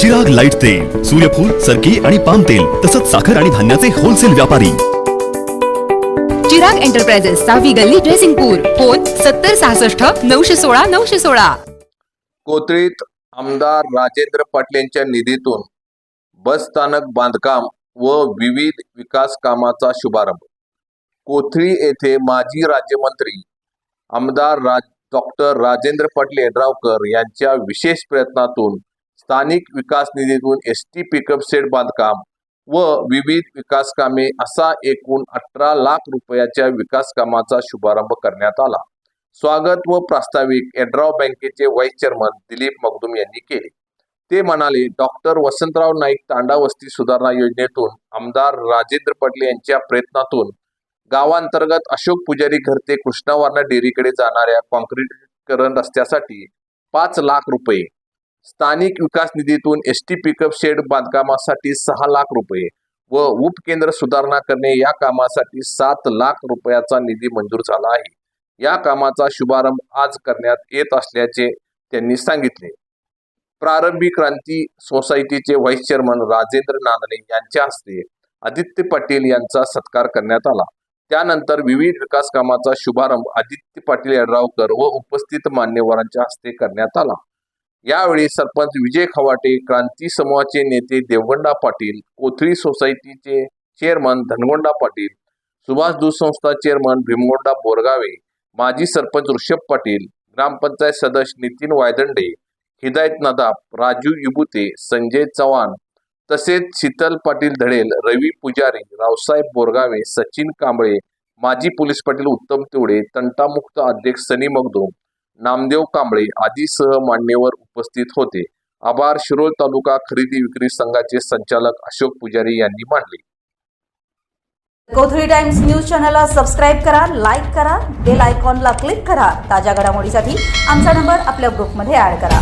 जग लाइट तेल सूर्यफूल सरकी आणि पाम तेल तसंच साखर आणि धान्याचे होलसेल व्यापारी. चिराग एंटरप्राइजेस सहावी गल्ली ड्रेसिंगपूर फोन सत्तर सहासष्ट नऊशे सोळा नऊशे सोळा. कोथळीत आमदार राजेंद्र पाटील यांच्या निधीतून बस स्थानक बांधकाम व विविध विकास कामाचा शुभारंभ. कोथळी येथे माजी राज्यमंत्री आमदार राज डॉक्टर राजेंद्र पाटील यड्रावकर यांच्या विशेष प्रयत्नातून स्थानिक विकास निधीतून एस टी पिकअप सेट बांधकाम व विविध विकास कामे असा एकूण अठरा लाख रुपयाच्या विकास कामाचा शुभारंभ करण्यात आला. स्वागत व प्रास्ताविक एड्राव बँकेचे व्हाईस चेअरमन दिलीप मगदुम यांनी केले. ते म्हणाले डॉक्टर वसंतराव नाईक तांडा वस्ती सुधारणा योजनेतून आमदार राजेंद्र पाटील यांच्या प्रयत्नातून गावांतर्गत अशोक पुजारी घर ते कृष्णावारणा डेअरीकडे जाणाऱ्या कॉन्क्रीटकरण रस्त्यासाठी पाच लाख रुपये. स्थानिक विकास निधीतून एस टी पिकअप शेड बांधकामासाठी सहा लाख रुपये व उपकेंद्र सुधारणा करणे या कामासाठी सात लाख रुपयाचा निधी मंजूर झाला आहे. या कामाचा शुभारंभ आज करण्यात येत असल्याचे त्यांनी सांगितले. प्रारंभी क्रांती सोसायटीचे व्हाईस चेअरमन राजेंद्र नानने यांच्या हस्ते आदित्य पाटील यांचा सत्कार करण्यात आला. त्यानंतर विविध विकास कामाचा शुभारंभ आदित्य पाटील यड्रावकर व उपस्थित मान्यवरांच्या हस्ते करण्यात आला. यावेळी सरपंच विजय खवाटे क्रांती समूहाचे नेते देवगंडा पाटील कोथळी सोसायटीचे चेअरमन धनगोंडा पाटील सुभाष दूध संस्था चेअरमन भीमगोंडा बोरगावे माजी सरपंच ऋषभ पाटील ग्रामपंचायत सदस्य नितीन वायदंडे हिदायत नदाब राजू इबुते संजय चव्हाण तसेच शीतल पाटील धडेल रवी पुजारी रावसाहेब बोरगावे सचिन कांबळे माजी पोलीस पाटील उत्तम तेवडे तंटामुक्त अध्यक्ष सनी मगदोम नामदेव कांबळे आदी सह मान्यवर उपस्थित होते. आभार शिरोळ तालुका खरेदी विक्री संघाचे संचालक अशोक पुजारी यांनी मांडले कोथळी टाइम्स न्यूज चॅनलला सबस्क्राईब करा लाईक करा बेल आयकॉनला क्लिक करा. ताज्या घडामोडीसाठी आमचा नंबर आपल्या ग्रुपमध्ये ऍड करा.